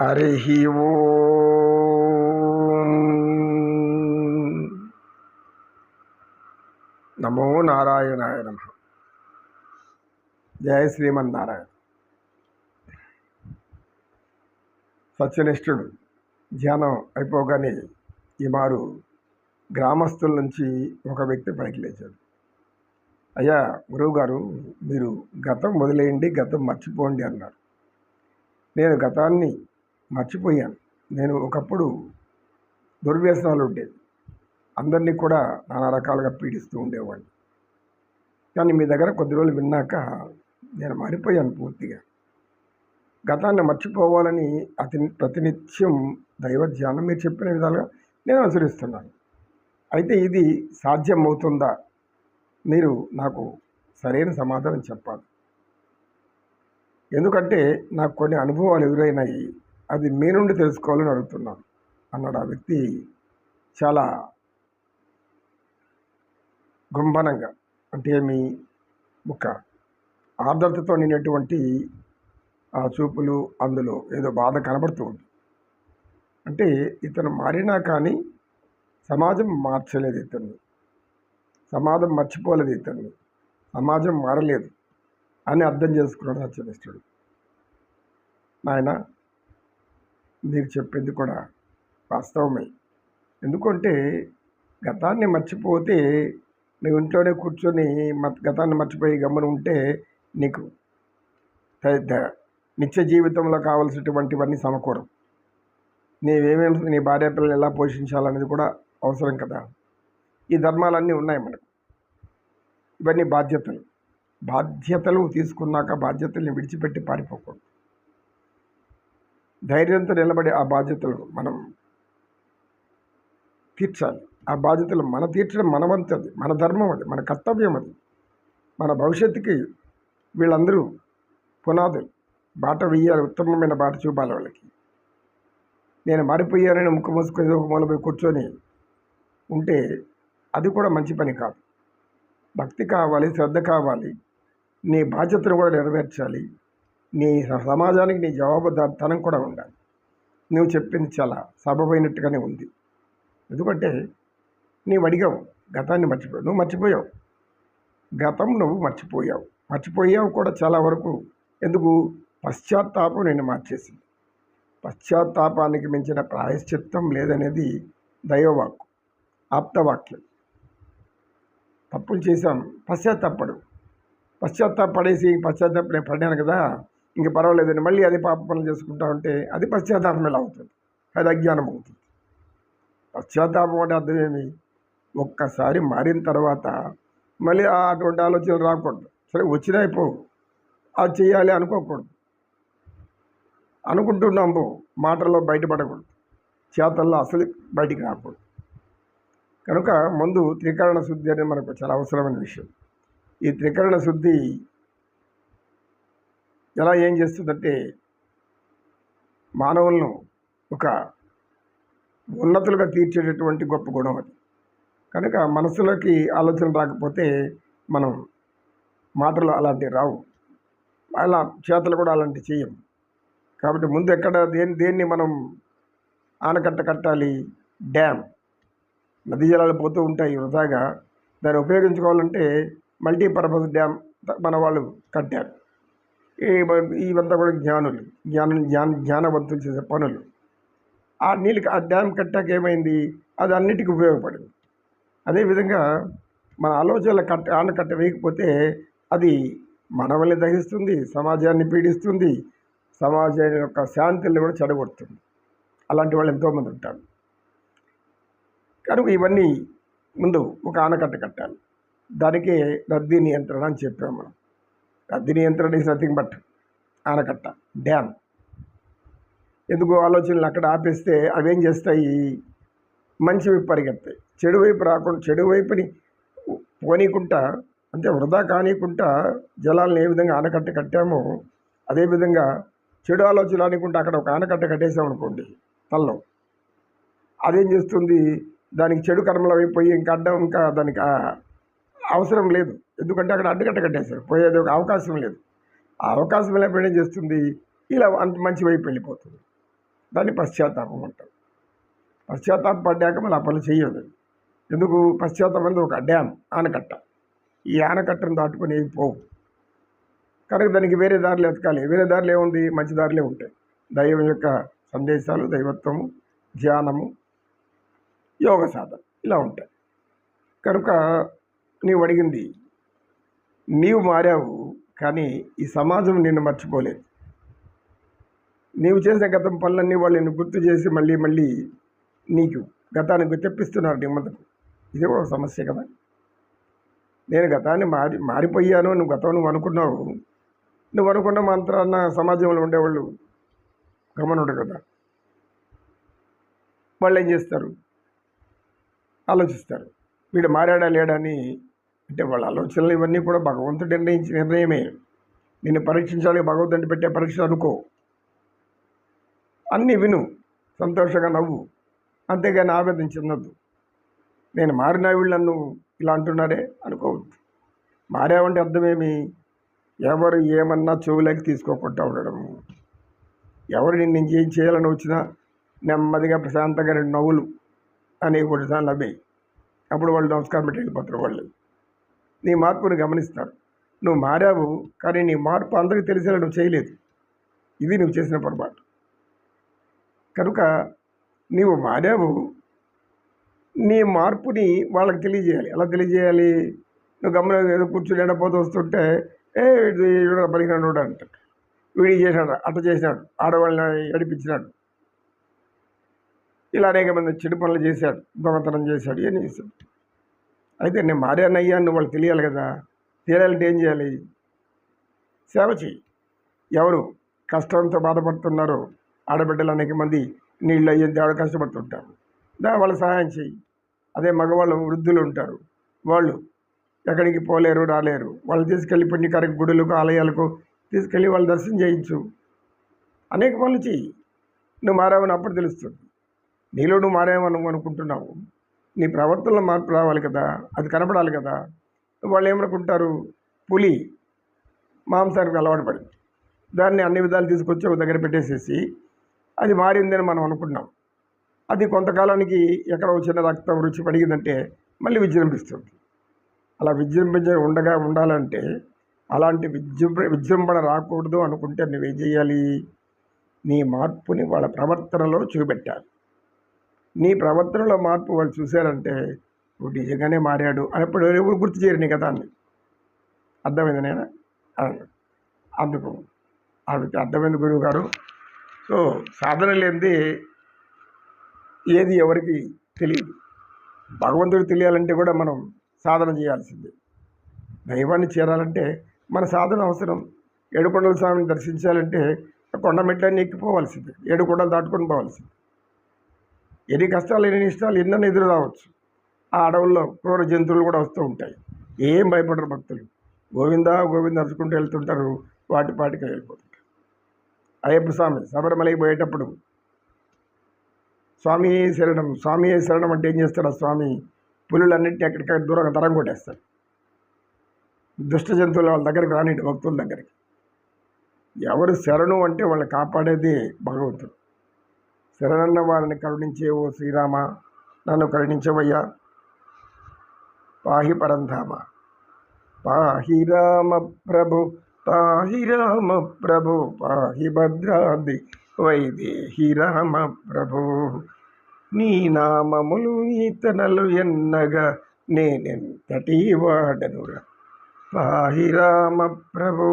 హరి ఓం. నమో నారాయణాయ నమ. జయ శ్రీమన్నారాయణ. సత్యనిష్ఠుడు ధ్యానం అయిపోగానే ఈ మారు గ్రామస్తుల నుంచి ఒక వ్యక్తి పైకి లేచాడు. అయ్యా గురువుగారు మీరు గతం వదిలేయండి గతం మర్చిపోండి అన్నారు. నేను గతాన్ని మర్చిపోయాను. నేను ఒకప్పుడు దుర్వ్యసనాలు ఉండేది అందరినీ కూడా నానా రకాలుగా పీడిస్తూ ఉండేవాడిని. కానీ మీ దగ్గర కొద్ది రోజులు విన్నాక నేను మారిపోయాను పూర్తిగా. గతాన్ని మర్చిపోవాలని అతి ప్రతినిత్యం దైవ ధ్యానం మీరు చెప్పిన విధాలుగా నేను అనుసరిస్తున్నాను. అయితే ఇది సాధ్యం అవుతుందా మీరు నాకు సరైన సమాధానం చెప్పాలి. ఎందుకంటే నాకు కొన్ని అనుభవాలు ఎదురైనాయి. అది మీ నుండి తెలుసుకోవాలని అడుగుతున్నాను. అన్నాడు ఆ వ్యక్తి చాలా గుంభనంగా అంటే మీ ఒక ఆర్ద్రతతో నిన్నటువంటి ఆ చూపులు అందులో ఏదో బాధ కనబడుతూ ఉంది. అంటే ఇతను మారినా కానీ సమాజం మార్చలేదు ఇతన్ని. సమాజం మర్చిపోలేదు ఇతన్ని. సమాజం మారలేదు అని అర్థం చేసుకున్నాడు సత్యనిష్ఠుడు నాయన మీరు చెప్పింది కూడా వాస్తవమే. ఎందుకంటే గతాన్ని మర్చిపోతే నువ్వు ఇంట్లోనే కూర్చొని గతాన్ని మర్చిపోయి గమ్మున ఉంటే నీకు నిత్య జీవితంలో కావలసినటువంటివన్నీ సమకూరం నీవేమేమి నీ భార్య పిల్లలు ఎలా పోషించాలనేది కూడా అవసరం కదా. ఈ ధర్మాలన్నీ ఉన్నాయి మనకు. ఇవన్నీ బాధ్యతలు. బాధ్యతలు తీసుకున్నాక బాధ్యతల్ని విడిచిపెట్టి పారిపోకూడదు. ధైర్యంతో నిలబడి ఆ బాధ్యతలు మనం తీర్చాలి. ఆ బాధ్యతలు మన తీర్చడం మన వంతది మన ధర్మం అది మన కర్తవ్యం అది. మన భవిష్యత్తుకి వీళ్ళందరూ పునాదులు. బాట వేయాలి ఉత్తమమైన బాట చూపాలి వాళ్ళకి. నేను మారిపోయానని ముక్కు మూసుకొని ఒక మూలపై కూర్చొని ఉంటే అది కూడా మంచి పని కాదు. భక్తి కావాలి శ్రద్ధ కావాలి. నీ బాధ్యతను కూడా నెరవేర్చాలి. నీ సమాజానికి నీ జవాబుదారితనం కూడా ఉండాలి. నువ్వు చెప్పింది చాలా సబబైనట్టుగానే ఉంది. ఎందుకంటే నీవు అడిగావు గతాన్ని మర్చిపోయావు. నువ్వు మర్చిపోయావు. గతం నువ్వు మర్చిపోయావు. మర్చిపోయావు కూడా చాలా వరకు ఎందుకు? పశ్చాత్తాపం నేను మార్చేసింది. పశ్చాత్తాపానికి మించిన ప్రాయశ్చిత్తం లేదనేది దైవవాక్కు ఆప్తవాక్యం. తప్పులు చేశాం. పశ్చాత్తాపడు. పశ్చాత్తాపడేసి పశ్చాత్తాపడే పడ్డాను కదా. ఇంక పర్వాలేదని మళ్ళీ అది పాప పనులు చేసుకుంటా ఉంటే అది పశ్చాత్తాపం ఎలా అవుతుంది? అది అజ్ఞానం అవుతుంది. పశ్చాత్తాపం అంటే అర్థమేమి ఒక్కసారి మారిన తర్వాత మళ్ళీ అటువంటి ఆలోచనలు రాకూడదు. సరే వచ్చినా పో అది చేయాలి అనుకోకూడదు. అనుకుంటున్నాము మాటల్లో బయటపడకూడదు. చేతల్లో అసలు బయటికి రాకూడదు. కనుక ముందు త్రికరణ శుద్ధి అనేది మనకు చాలా అవసరమైన విషయం. ఈ త్రికరణ శుద్ధి ఎలా ఏం చేస్తుందంటే మానవులను ఒక ఉన్నతులుగా తీర్చేటటువంటి గొప్ప గుణం అది. కనుక మనసులోకి ఆలోచన రాకపోతే మనం మాటలు అలాంటివి రావు. అలా చేతలు కూడా అలాంటివి చేయం కాబట్టి ముందు ఎక్కడ దేని దేన్ని మనం ఆనకట్ట కట్టాలి? డ్యామ్. నదీ జలాలు పోతూ ఉంటాయి వృధాగా. దాన్ని ఉపయోగించుకోవాలంటే మల్టీపర్పస్ డ్యామ్ మన వాళ్ళు కట్టారు. ఇవంతా కూడా జ్ఞానులు. జ్ఞానం జ్ఞాన జ్ఞానవంతులు చేసే పనులు. ఆ నీళ్ళకి ఆ డ్యామ్ కట్టాక ఏమైంది? అది అన్నిటికీ ఉపయోగపడింది. అదేవిధంగా మన ఆలోచనలు కట్ట ఆనకట్ట వేయకపోతే అది మనవల్ని దహిస్తుంది సమాజాన్ని పీడిస్తుంది సమాజం యొక్క శాంతిని కూడా చెడగొడుతుంది. అలాంటి వాళ్ళు ఎంతోమంది ఉంటారు. కనుక ఇవన్నీ ముందు ఒక ఆనకట్ట కట్టాలి. దానికే రద్దీ నియంత్రణ అని చెప్పాము మనం. నది నియంత్రణ ఈజ్ నథింగ్ బట్ ఆనకట్ట డ్యామ్ ఎందుకు ఆలోచనలు అక్కడ ఆపేస్తే అవేం చేస్తాయి? మంచి వైపు పరిగెత్తాయి చెడు వైపు రాకుండా చెడు వైపుని పోనీకుంటా అంటే వృధా కానీకుంటా జలాలను ఏ విధంగా ఆనకట్ట కట్టామో అదేవిధంగా చెడు ఆలోచనలు అనుకుంటే అక్కడ ఒక ఆనకట్ట కట్టేసామనుకోండి తల్లో. అదేం చేస్తుంది? దానికి చెడు కర్మలు అయిపోయి ఇంకా అడ్డం ఇంకా దానికి అవసరం లేదు. ఎందుకంటే అక్కడ అడ్డుకట్ట కట్టేశారు. పోయేది ఒక అవకాశం లేదు. ఆ అవకాశం లేకపోయినా చేస్తుంది? ఇలా అంత మంచి వైపు వెళ్ళిపోతుంది. దాన్ని పశ్చాత్తాపం అంటారు. పశ్చాత్తాపం పడ్డాక మళ్ళీ ఆ పనులు చేయదు ఎందుకు? పశ్చాత్తాపం అనేది ఒక డ్యామ్ ఆనకట్ట. ఈ ఆనకట్టను దాటుకొని ఏవి పోవు. కనుక దానికి వేరే దారులు ఎతకాలి వేరే దారులు ఏముంది? మంచి దారులే ఉంటాయి. దైవం యొక్క సందేశాలు దైవత్వము ధ్యానము యోగ సాధన ఇలా ఉంటాయి. కనుక నీవు అడిగింది నీవు మారావు కానీ ఈ సమాజం నిన్ను మర్చిపోలేదు. నీవు చేసిన గతం పనులన్నీ వాళ్ళు నిన్ను గుర్తు చేసి మళ్ళీ మళ్ళీ నీకు గతానికి తెప్పిస్తున్నారు నీ ముందుకు ఇది కూడా ఒక సమస్య కదా. నేను గతాన్ని మారి మారిపోయాను నువ్వు గతం నువ్వు అనుకున్నావు. నువ్వు అనుకున్న మాత్రాన్న సమాజంలో ఉండేవాళ్ళు గమనుడు కదా. వాళ్ళు ఏం చేస్తారు? ఆలోచిస్తారు. వీడు మారాడా లేడా అని అంటే వాళ్ళ ఆలోచనలు ఇవన్నీ కూడా భగవంతుడు నిర్ణయించిన నిర్ణయమే. నిన్ను పరీక్షించాలి భగవంతుడిని పెట్టే పరీక్ష అనుకో. అన్నీ విను. సంతోషంగా నవ్వు. అంతేగాని ఆవేదన చెందొద్దు. నేను మారిన వీళ్ళు నన్ను ఇలా అంటున్నారే? అనుకోవద్దు. మారావంటే అర్థమేమి? ఎవరు ఏమన్నా చెవులకి తీసుకోకుండా ఉండడం ఎవరు నిన్ను ఏం చేయాలని వచ్చినా నెమ్మదిగా ప్రశాంతంగా రెండు నవ్వులు అనేవి కొన్ని సార్లు అవి అప్పుడు వాళ్ళు నమస్కారం పెట్టి వెళ్ళిపోతారు వాళ్ళు. నీ మార్పును గమనిస్తారు నువ్వు మారావు కానీ నీ మార్పు అందరికీ తెలిసేలా నువ్వు చేయలేదు. ఇది నువ్వు చేసిన పొరపాటు. కనుక నీవు మారావు నీ మార్పుని వాళ్ళకి తెలియజేయాలి. ఎలా తెలియజేయాలి? నువ్వు గమన ఏదో కూర్చుని ఎండపోతూ వస్తుంటే ఏ వీడు అంటాడు. వీడి చేశాడు అట్ట చేసినాడు ఆడవాళ్ళని ఏడిపించినాడు. ఇలా అనేక మంది చెడు పనులు చేశాడు దొంగతనం చేశాడు ఇవన్నీ చేశాడు. అయితే నేను మారానయ్యా నువ్వు వాళ్ళు తెలియాలి కదా. తెలియాలంటే ఏం చేయాలి? సేవ చేయి ఎవరు కష్టంతో బాధపడుతున్నారో ఆడబిడ్డలు అనేక మంది నీళ్ళు అయ్యేంత ఆడ కష్టపడుతుంటారు. దా వాళ్ళ సహాయం చేయి అదే మగవాళ్ళు వృద్ధులు ఉంటారు. వాళ్ళు ఎక్కడికి పోలేరు రాలేరు. వాళ్ళు తీసుకెళ్ళి పుణ్యకారక గుడులకు ఆలయాలకు తీసుకెళ్ళి వాళ్ళు దర్శనం చేయించు. అనేక పనులు చెయ్యి. నువ్వు మారావని అప్పుడు తెలుస్తుంది. నీలో నువ్వు మారావని అనుకుంటున్నావు. నీ ప్రవర్తనలో మార్పు రావాలి కదా అది కనపడాలి కదా వాళ్ళు ఏమనుకుంటారు? పులి మాంసానికి అలవాటు పడింది దాన్ని అన్ని విధాలు తీసుకొచ్చి ఒక దగ్గర పెట్టేసేసి అది మారిందని మనం అనుకున్నాం. అది కొంతకాలానికి ఎక్కడ చిన్న రక్తం రుచి పడిగిందంటే మళ్ళీ విజృంభిస్తుంది. అలా విజృంభించ ఉండగా ఉండాలంటే అలాంటి విజృంభ విజృంభణ రాకూడదు అనుకుంటే నువ్వేం చేయాలి నీ మార్పుని వాళ్ళ ప్రవర్తనలో చూపెట్టాలి. నీ ప్రవర్తనలో మార్పు వాళ్ళు చూశారంటే నువ్వు నిజంగానే మారాడు అన్నప్పుడు ఎవరు గుర్తు చేయరు నీ అని అర్థమైంది నేను అందుకు ఆవిడకి అర్థమైంది గురువు గారు. సో సాధన లేనిది ఏది ఎవరికి తెలియదు. భగవంతుడు తెలియాలంటే కూడా మనం సాధన చేయాల్సిందే. దైవాన్ని చేరాలంటే మన సాధన అవసరం. ఏడుకొండల స్వామిని దర్శించాలంటే కొండ మెట్లన్నీ ఎక్కిపోవాల్సిందే. ఏడుకొండలు దాటుకొని పోవాల్సిందే. ఎన్ని కష్టాలు ఎన్ని ఇష్టాలు ఎన్నైనా ఎదురు రావచ్చు ఆ అడవుల్లో క్రూర జంతువులు కూడా వస్తూ ఉంటాయి. ఏం భయపడరు భక్తులు. గోవింద గోవింద నడుచుకుంటూ వెళ్తుంటారు. వాటి పాటికి వెళ్ళిపోతుంటారు. అయ్యప్ప స్వామి శబరిమలకి పోయేటప్పుడు స్వామి శరణం స్వామి శరణం అంటే ఏం చేస్తాడు ఆ స్వామి? పులులన్నింటినీ ఎక్కడికక్కడ దూరంగా తరం కొట్టేస్తాడు. దుష్ట జంతువులు వాళ్ళ దగ్గరికి రానిటి భక్తుల దగ్గరికి. ఎవరు శరణు అంటే వాళ్ళు కాపాడేది భగవంతుడు. శరణన్న వారిని కరుణించే ఓ శ్రీరామ నన్ను కరుణించవయ్యా. పాహి పరంధామ. పాహి రామ ప్రభు పాహి రామ ప్రభు పాహి భద్రాది వైదేహి రామ ప్రభు. నీ నామములు ఈతనలు ఎన్నగా నేనెంతటి వాడనురా. పాహి రామ ప్రభు.